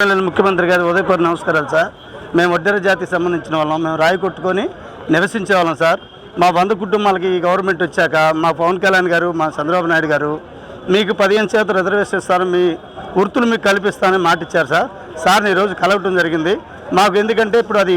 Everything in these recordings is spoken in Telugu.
ముఖ్యమంత్రి గారు ఉదయపూర్ నమస్కారాలు సార్. మేము వడ్డెర జాతికి సంబంధించిన వాళ్ళం. మేము రాయి కొట్టుకొని నివసించే వాళ్ళం సార్. మా బంధు కుటుంబాలకి ఈ గవర్నమెంట్ వచ్చాక మా పవన్ కళ్యాణ్ గారు మా చంద్రబాబు నాయుడు గారు మీకు పదిహేను శాతం రిజర్వేషన్ ఇస్తాను మీ వృత్తులు మీకు కల్పిస్తానని మాట ఇచ్చారు సార్. సార్ని ఈరోజు కలవటం జరిగింది. మాకు ఎందుకంటే ఇప్పుడు అది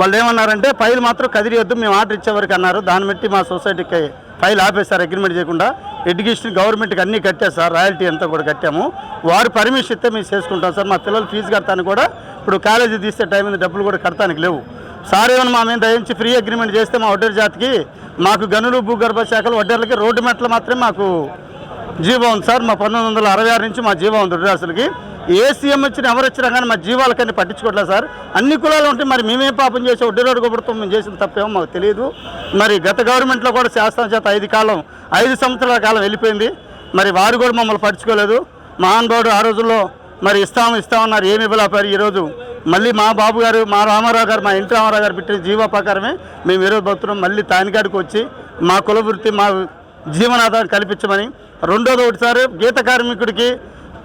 వాళ్ళు ఏమన్నారంటే ఫైల్ మాత్రం కదిరియొద్దు మేము ఆర్డర్ ఇచ్చేవారికి అన్నారు. దాన్ని బట్టి మా సొసైటీకి ఫైల్ ఆపేశారు అగ్రిమెంట్ చేయకుండా. ఎడ్యుకేషన్ గవర్నమెంట్కి అన్నీ కట్టారు సార్ రాయల్టీ అంతా కూడా కట్టాము. వారు పర్మిషన్ ఇస్తే మేము చేసుకుంటాం సార్. మా పిల్లలు ఫీజు కడతాను కూడా ఇప్పుడు కాలేజీ తీస్తే టైం డబ్బులు కూడా కడతానికి లేవు. సార్ ఏమైనా మా మీద దయించి ఫ్రీ అగ్రిమెంట్ చేస్తే మా వడ్డేరు జాతికి మాకు గనులు భూగర్భ శాఖలు వడ్డేర్లకి రోడ్డు మెట్లు మాత్రమే మాకు జీవం ఉంది సార్. మా పంతొమ్మిది వందల అరవై ఆరు నుంచి మా జీవం ఉంది వడ్డేరాసులకి ఏ సీఎం వచ్చినా ఎవరు వచ్చినా కానీ మా జీవాలకన్నీ పట్టించుకోవట్లేదు సార్. అన్ని కులాలు ఉంటే మరి మేమే పాపం చేసి వడ్డీరోడు కొబ్బరితో మేము చేసిన తప్పేమో మాకు తెలియదు మరి గత గవర్నమెంట్లో కూడా శాస్త్రం చేత ఐదు కాలం ఐదు సంవత్సరాల కాలం వెళ్ళిపోయింది. మరి వారు కూడా మమ్మల్ని పట్టించుకోలేదు. మహానుభావుడు ఆ రోజుల్లో మరి ఇస్తాము ఇస్తామన్నారు ఏమి ఇవ్వలేపారు ఈరోజు మళ్ళీ మా బాబు గారు మా రామారావు గారు మా ఇంటి రామారావు గారు పెట్టిన జీవోపకారమే మేము ఈరోజు బతున్నాం మళ్ళీ తానికాడికి వచ్చి మా కుల వృత్తి మా జీవనాధారం కల్పించమని రెండోది ఒకటిసారి గీత కార్మికుడికి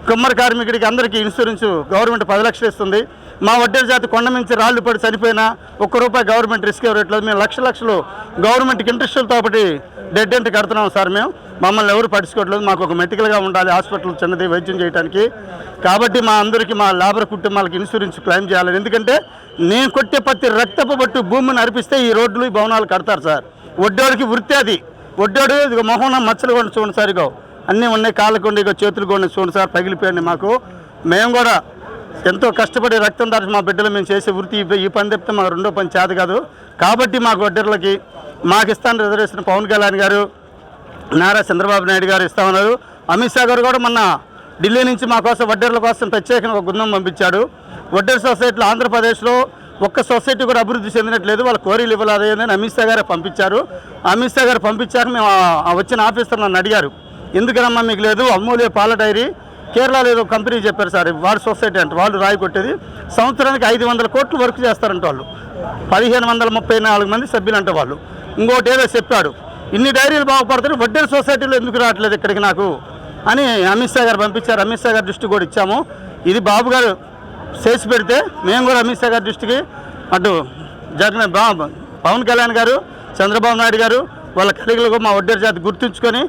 కుమ్మరి కార్మికుడికి అందరికీ ఇన్సూరెన్స్ గవర్నమెంట్ పది లక్షలు ఇస్తుంది. మా వడ్డీల జాతి కొండ మించి రాళ్ళు పడి చనిపోయినా ఒక్క రూపాయి గవర్నమెంట్ రిస్క్ ఇవ్వట్లేదు. మేము లక్ష లక్షలు గవర్నమెంట్కి ఇంట్రెస్టులతో ఒకటి డెడ్ ఎంట్ కడుతున్నాం సార్ మేము. మమ్మల్ని ఎవరు పట్టించుకోవట్లేదు. మాకు ఒక మెడికల్గా ఉండాలి. హాస్పిటల్ చిన్నది వైద్యం చేయడానికి కాబట్టి మా అందరికీ మా లేబర్ కుటుంబాలకు ఇన్సూరెన్స్ క్లెయిమ్ చేయాలి. ఎందుకంటే నేను కొట్టే ప్రతి రక్తపు పట్టు భూమిని అర్పిస్తే ఈ రోడ్లు ఈ భవనాలు కడతారు సార్. వడ్డోడికి వృత్తి అది. వడ్డోడు ఇదిగో మొహం మచ్చలు కొండ చూడండి సార్ ఇగో. అన్నీ ఉన్నాయి. కాళ్ళకుండి చేతులు కూడా చూడండి సార్ పగిలిపోయండి మాకు. మేము కూడా ఎంతో కష్టపడి రక్తం దాచి మా బిడ్డలు మేము చేసే వృత్తి ఈ- పని చెప్తే మాకు రెండో పని చేత కాదు. కాబట్టి మాకు వడ్డర్లకి మాకు ఇస్తాను రిజర్వేషన్ పవన్ కళ్యాణ్ గారు నారా చంద్రబాబు నాయుడు గారు ఇస్తామన్నారు అమిత్ షా గారు కూడా మొన్న ఢిల్లీ నుంచి మా కోసం వడ్డేర్ల కోసం ప్రత్యేకంగా ఒక బృందం పంపించాడు. వడ్డర్ సొసైటీలో ఆంధ్రప్రదేశ్లో ఒక్క సొసైటీ కూడా అభివృద్ధి చెందినట్లేదు. వాళ్ళ కోరీలు ఇవ్వలేదని అమిత్ షా గారే పంపించారు. అమిత్ షా గారు పంపించారు. మేము వచ్చిన ఆఫీసర్ నన్ను అడిగారు. ఎందుకనమ్మా మీకు లేదు? అమూల్య పాల డైరీ. కేరళలో ఏదో కంపెనీ చెప్పారు సార్. వాళ్ళ సొసైటీ అంటే. వాళ్ళు రాయి కొట్టేది. సంవత్సరానికి ఐదు వందల కోట్లు వర్క్ చేస్తారంట వాళ్ళు. పదిహేను వందల ముప్పై నాలుగు మంది సభ్యులు అంట వాళ్ళు. ఇంకోటి ఏదో చెప్పాడు. ఇన్ని డైరీలు బాగుపడతారు వడ్డేరు సొసైటీలో ఎందుకు రావట్లేదు ఇక్కడికి నాకు? అని అమిత్ షా గారు పంపించారు. అమిత్ షా గారి దృష్టి కూడా ఇచ్చాము. ఇది బాబు గారు చేసి పెడితే మేము కూడా అమిత్ షా గారి దృష్టికి అటు జగన్ పవన్ కళ్యాణ్ గారు చంద్రబాబు నాయుడు గారు వాళ్ళ కలిగలకు మా వడ్డేరు జాతి గుర్తుంచుకొని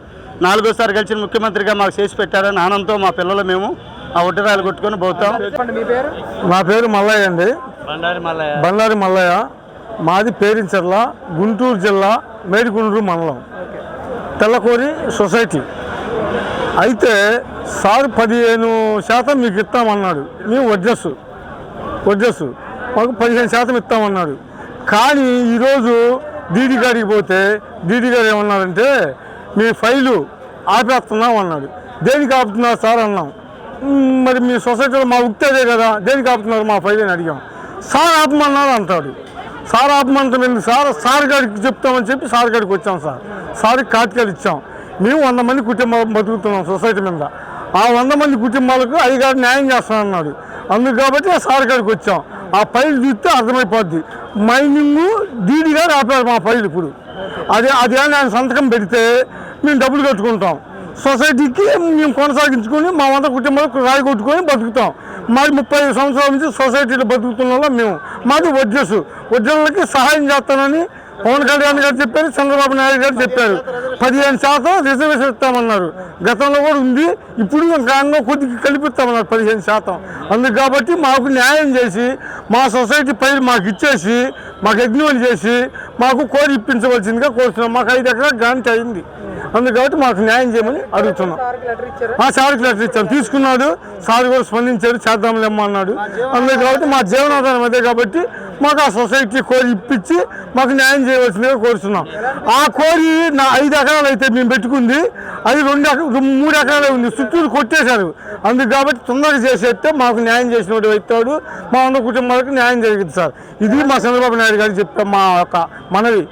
నాలుగోసారి గెలిచిన ముఖ్యమంత్రిగా మాకు చేసి పెట్టారని ఆనందంతో మా పిల్లలు మేము ఆ వడ్డరాలు కొట్టుకొని పోతాం. చెప్పండి మీ పేరు? నా పేరు మల్లయ్య అండి. బండారి మల్లయ్య. బండారి మల్లయ్య. మాది పేరించర్ల గుంటూరు జిల్లా మేడిగుండ్రు మండలం. తెల్లకోరి సొసైటీ. అయితే సార్ పదిహేను శాతం మీకు ఇస్తామన్నాడు. మేము వడ్జస్సు. వడ్జస్సు. మాకు పదిహేను శాతం ఇస్తామన్నాడు. కానీ ఈరోజు డీడీ గారికి పోతే డీడీ గారు ఏమన్నారంటే మీ ఫైలు ఆపేస్తున్నాం అన్నాడు. దేనికి ఆపుతున్నారు సార్ అన్నాం. మరి మీ సొసైటీలో మా ఉక్తి అదే కదా దేనికి ఆపుతున్నారు మా ఫైల్ అని అడిగాం. సార్ ఆపమన్నారు అంటాడు. సార్ ఆపమంటాం ఎందుకు సార్ సార్ గారికి చెప్తామని చెప్పి సార్ గారికి వచ్చాం సార్. సార్కి కాటికాలు ఇచ్చాం. మేము వంద మంది కుటుంబాలు బతుకుతున్నాం సొసైటీ మీద. ఆ వంద మంది కుటుంబాలకు అయ్యగారు న్యాయం చేస్తానన్నాడు. అందుకు కాబట్టి సార్ గారికి వచ్చాం. ఆ ఫైల్ చూస్తే అర్థమైపోద్ది. మైనింగ్ డీడీ గారు ఆపారు మా ఫైల్ ఇప్పుడు. అదే అది ఆయన సంతకం పెడితే మేము డబ్బులు కట్టుకుంటాం. సొసైటీకి మేము కొనసాగించుకొని మా వంద కుటుంబాలకు రాయి కొట్టుకొని బతుకుతాం. మాది ముప్పై ఐదు సంవత్సరాల నుంచి సొసైటీలో బతుకుతున్న వాళ్ళం మేము. మాది వడ్జెస్ వడ్జనులకి సహాయం చేస్తానని పవన్ కళ్యాణ్ గారు చెప్పారు చంద్రబాబు నాయుడు గారు చెప్పారు. పదిహేను శాతం రిజర్వేషన్ ఇస్తామన్నారు. గతంలో కూడా ఉంది ఇప్పుడు ఇంకా అన్నో కొద్దిగా కల్పిస్తామన్నారు పదిహేను శాతం. అందుకు కాబట్టి మాకు న్యాయం చేసి మా సొసైటీ పైరు మాకు ఇచ్చేసి మాకు అగ్నివల్ చేసి మాకు కోరి ఇప్పించవలసిందిగా కోరుతున్నాం. మాకు ఐదు ఎకరాలు గ్రాంట్ అయింది. అందుకు కాబట్టి మాకు న్యాయం చేయమని అడుగుతున్నాం. ఆ సార్కి లెటర్ ఇచ్చాం. తీసుకున్నాడు. సార్ కూడా స్పందించాడు. చేద్దాంలేమ్మా అన్నాడు. అందుకు కాబట్టి మా జీవనాధారం అదే కాబట్టి మాకు ఆ సొసైటీ కోరి ఇప్పించి మాకు న్యాయం చేయవలసిందిగా కోరుతున్నాం. ఆ కోరి నా ఐదు ఎకరాలు అయితే మేము పెట్టుకుంది. అది రెండు ఎకరా మూడు ఎకరాలే ఉంది. చుట్టూరు కొట్టేశారు. అందుకు కాబట్టి తొందరగా చేసేస్తే మాకు న్యాయం చేసిన వాడు అవుతాడు. మా ఉన్న కుటుంబాలకు న్యాయం జరిగింది సార్. ఇది మా చంద్రబాబు నాయుడు గారు చెప్పాం మా యొక్క మనవి.